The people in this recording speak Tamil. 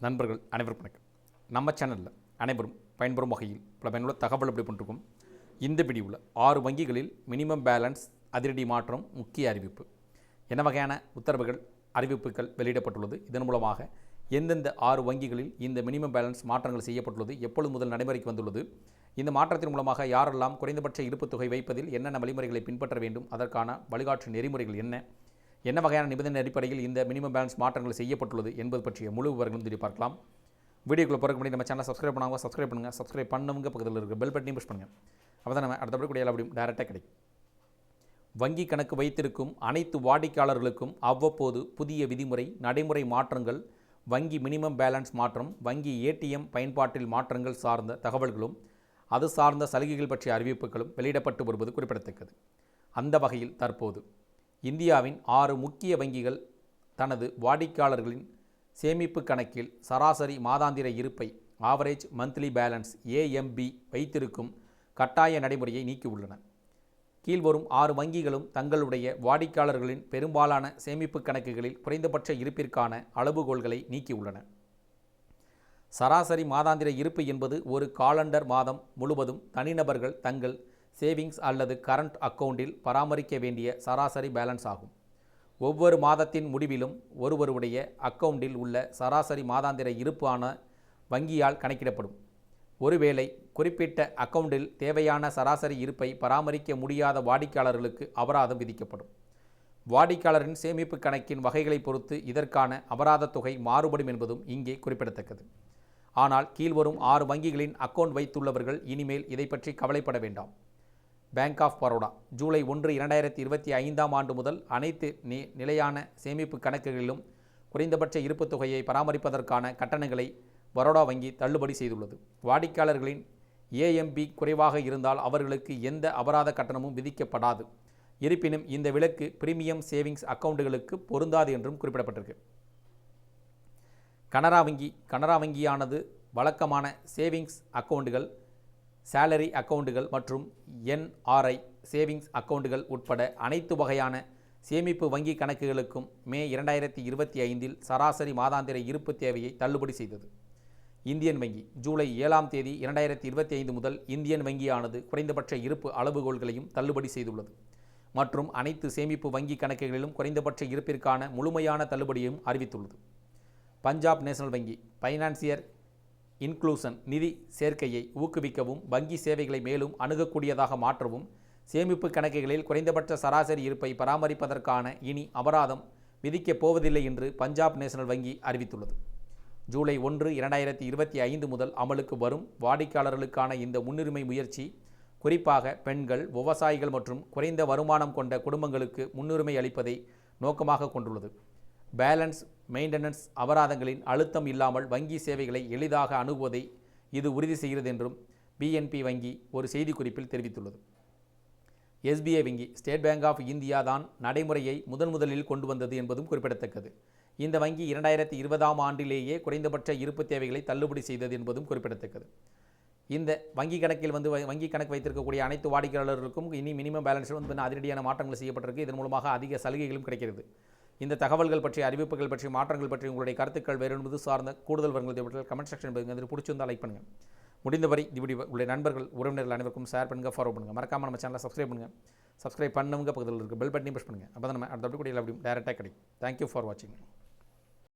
நண்பர்கள் அனைவரும் வணக்கம். நம்ம சேனலில் அனைவரும் பயன்பெறும் வகையில் பல பயனுள்ள தகவல் அப்படி பண்ணிருக்கோம். இந்த வீடியோவில் ஆறு வங்கிகளில் மினிமம் பேலன்ஸ் அதிரடி மாற்றம் முக்கிய அறிவிப்பு. என்ன வகையான உத்தரவுகள் அறிவிப்புகள் வெளியிடப்பட்டுள்ளது? இதன் மூலமாக எந்தெந்த ஆறு வங்கிகளில் இந்த மினிமம் பேலன்ஸ் மாற்றங்கள் செய்யப்பட்டுள்ளது? எப்பொழுது முதல் நடைமுறைக்கு வந்துள்ளது? இந்த மாற்றத்தின் மூலமாக யாரெல்லாம் குறைந்தபட்ச இருப்புத் தொகை வைப்பதில் என்னென்ன வழிமுறைகளை பின்பற்ற வேண்டும்? அதற்கான வழிகாட்டு நெறிமுறைகள் என்ன? என்ன வகையான நிபந்தனை அடிப்படையில் இந்த மினிமம் பேலன்ஸ் மாற்றங்கள் செய்யப்பட்டுள்ளது என்பது பற்றிய முழு விவரங்களும் தெரிய பார்க்கலாம். வீடியோக்குள்ள பிறகு பண்ணி நம்ம சேனலை சப்ஸ்கிரைப் பண்ணாங்க சப்ஸ்கிரைப் பண்ணுங்கள் சப்ஸ்கிரைப் பண்ணவங்க பக்கத்தில் இருக்க பெல் பட்டனையும் புஷ் பண்ணுங்கள் அப்போ தான் நம்ம அடுத்தபடி கூடிய எல்லா டேரெக்டாக கிடைக்கும். வங்கி கணக்கு வைத்திருக்கும் அனைத்து வாடிக்கையாளர்களுக்கும் அவ்வப்போது புதிய விதிமுறை நடைமுறை மாற்றங்கள் வங்கி மினிமம் பேலன்ஸ் மாற்றம் வங்கி ஏடிஎம் பயன்பாட்டில் மாற்றங்கள் சார்ந்த தகவல்களும் அது சார்ந்த சலுகைகள் பற்றிய அறிவிப்புகளும் வெளியிடப்பட்டு வருவது குறிப்பிடத்தக்கது. அந்த வகையில் தற்போது இந்தியாவின் ஆறு முக்கிய வங்கிகள் தனது வாடிக்கையாளர்களின் சேமிப்பு கணக்கில் சராசரி மாதாந்திர இருப்பை ஆவரேஜ் மந்த்லி பேலன்ஸ் ஏஎம்பி வைத்திருக்கும் கட்டாய நடைமுறையை நீக்கியுள்ளன. கீழ்வரும் ஆறு வங்கிகளும் தங்களுடைய வாடிக்கையாளர்களின் பெரும்பாலான சேமிப்பு கணக்குகளில் குறைந்தபட்ச இருப்பிற்கான அளவுகோல்களை நீக்கியுள்ளன. சராசரி மாதாந்திர இருப்பு என்பது ஒரு காலண்டர் மாதம் முழுவதும் தனிநபர்கள் தங்கள் சேவிங்ஸ் அல்லது கரண்ட் அக்கவுண்டில் பராமரிக்க வேண்டிய சராசரி பேலன்ஸ் ஆகும். ஒவ்வொரு மாதத்தின் முடிவிலும் ஒருவருடைய அக்கவுண்டில் உள்ள சராசரி மாதாந்திர இருப்பான வங்கியால் கணக்கிடப்படும். ஒருவேளை குறிப்பிட்ட அக்கவுண்டில் தேவையான சராசரி இருப்பை பராமரிக்க முடியாத வாடிக்கையாளர்களுக்கு அபராதம் விதிக்கப்படும். வாடிக்கையாளரின் சேமிப்பு கணக்கின் வகைகளை பொறுத்து இதற்கான அபராத தொகை மாறுபடும் என்பதும் இங்கே குறிப்பிடத்தக்கது. ஆனால் கீழ்வரும் ஆறு வங்கிகளின் அக்கவுண்ட் வைத்துள்ளவர்கள் இனிமேல் இதை பற்றி கவலைப்பட வேண்டாம். பேங்க் ஆஃப் பரோடா ஜூலை ஒன்று இரண்டாயிரத்தி இருபத்தி ஐந்தாம் ஆண்டு முதல் அனைத்து நி நிலையான சேமிப்பு கணக்குகளிலும் குறைந்தபட்ச இருப்புத் தொகையை பராமரிப்பதற்கான கட்டணங்களை பரோடா வங்கி தள்ளுபடி செய்துள்ளது. வாடிக்கையாளர்களின் ஏஎம்பி குறைவாக இருந்தால் அவர்களுக்கு எந்த அபராத கட்டணமும் விதிக்கப்படாது. இருப்பினும் இந்த விலக்கு பிரீமியம் சேவிங்ஸ் அக்கவுண்டுகளுக்கு பொருந்தாது என்றும் குறிப்பிடப்பட்டிருக்கு. கனரா வங்கி கனரா வங்கியானது வழக்கமான சேவிங்ஸ் அக்கவுண்டுகள் சேலரி அக்கவுண்டுகள் மற்றும் என்ஆர்ஐ சேவிங்ஸ் அக்கவுண்டுகள் உட்பட அனைத்து வகையான சேமிப்பு வங்கி கணக்குகளுக்கும் மே இரண்டாயிரத்தி இருபத்தி ஐந்தில் சராசரி மாதாந்திர இருப்பு தேவையை தள்ளுபடி செய்தது. இந்தியன் வங்கி ஜூலை ஏழாம் தேதி இரண்டாயிரத்தி இருபத்தி ஐந்து முதல் இந்தியன் வங்கியானது குறைந்தபட்ச இருப்பு அளவுகோல்களையும் தள்ளுபடி செய்துள்ளது. மற்றும் அனைத்து சேமிப்பு வங்கி கணக்குகளிலும் குறைந்தபட்ச இருப்பிற்கான முழுமையான தள்ளுபடியையும் அறிவித்துள்ளது. பஞ்சாப் நேஷனல் வங்கி ஃபைனான்சியர் இன்க்ளூசன் நிதி சேர்க்கையை ஊக்குவிக்கவும் வங்கி சேவைகளை மேலும் அணுகக்கூடியதாக மாற்றவும் சேமிப்பு கணக்குகளில் குறைந்தபட்ச சராசரி இருப்பை பராமரிப்பதற்கான இனி அபராதம் விதிக்கப் போவதில்லை என்று பஞ்சாப் நேஷனல் வங்கி அறிவித்துள்ளது. ஜூலை ஒன்று இரண்டாயிரத்தி இருபத்தி ஐந்து முதல் அமலுக்கு வரும் வாடிக்கையாளர்களுக்கான இந்த முன்னுரிமை முயற்சி குறிப்பாக பெண்கள் விவசாயிகள் மற்றும் குறைந்த வருமானம் கொண்ட குடும்பங்களுக்கு முன்னுரிமை அளிப்பதை நோக்கமாக கொண்டுள்ளது. பேலன்ஸ் மெயின்டெனன்ஸ் அபராதங்களின் அழுத்தம் இல்லாமல் வங்கி சேவைகளை எளிதாக அணுகுவதை இது உறுதி செய்கிறது என்றும் பிஎன்பி வங்கி ஒரு செய்திக்குறிப்பில் தெரிவித்துள்ளது. எஸ்பிஐ வங்கி ஸ்டேட் பேங்க் ஆஃப் இந்தியா தான் நடைமுறையை முதன் முதலில் கொண்டு வந்தது என்பதும் குறிப்பிடத்தக்கது. இந்த வங்கி இரண்டாயிரத்தி இருபதாம் ஆண்டிலேயே குறைந்தபட்ச இருப்பு தேவைகளை தள்ளுபடி செய்தது என்பதும் குறிப்பிடத்தக்கது. இந்த வங்கி கணக்கில் வந்து வ- வங்கி கணக்கு வைத்திருக்கக்கூடிய அனைத்து வாடிக்கையாளர்களுக்கும் இனி மினிமம் பேலன்ஸில் வந்து அதிரடியான மாற்றங்கள் செய்யப்பட்டிருக்கு. இதன் மூலமாக அதிக சலுகைகளும் கிடைக்கிறது. இந்த தகவல்கள் பற்றி அறிவிப்புகள் பற்றி மாற்றங்கள் பற்றி உங்களுடைய கருத்துக்கள் வேறு என்பது சார்ந்த கூடுதல் வருங்கள் இவற்றில் கமெண்ட் செக்ஷன் பகுதியில் பிடிச்சிருந்தால் லைக் பண்ணுங்கள் முடிந்தவரை இப்படி உங்களுடைய நண்பர்கள் உறவினர்கள் அனைவருக்கும் ஷேர் பண்ணுங்கள் ஃபாலோ பண்ணுங்கள் மறக்காமல் நம்ம சேனலை சப்ஸ்கிரைப் பண்ணுங்கள் சப்ஸ்கிரைப் பண்ணுங்க பக்கத்தில் இருக்க பெல் பட்டனையும் ப்ரெஸ் பண்ணுங்கள் அப்போ தான் நம்ம அடுத்த அப்படி கூட அப்படியும் டேரெக்டாக கிடைக்கும். தேங்க்யூ ஃபார் வாட்சிங்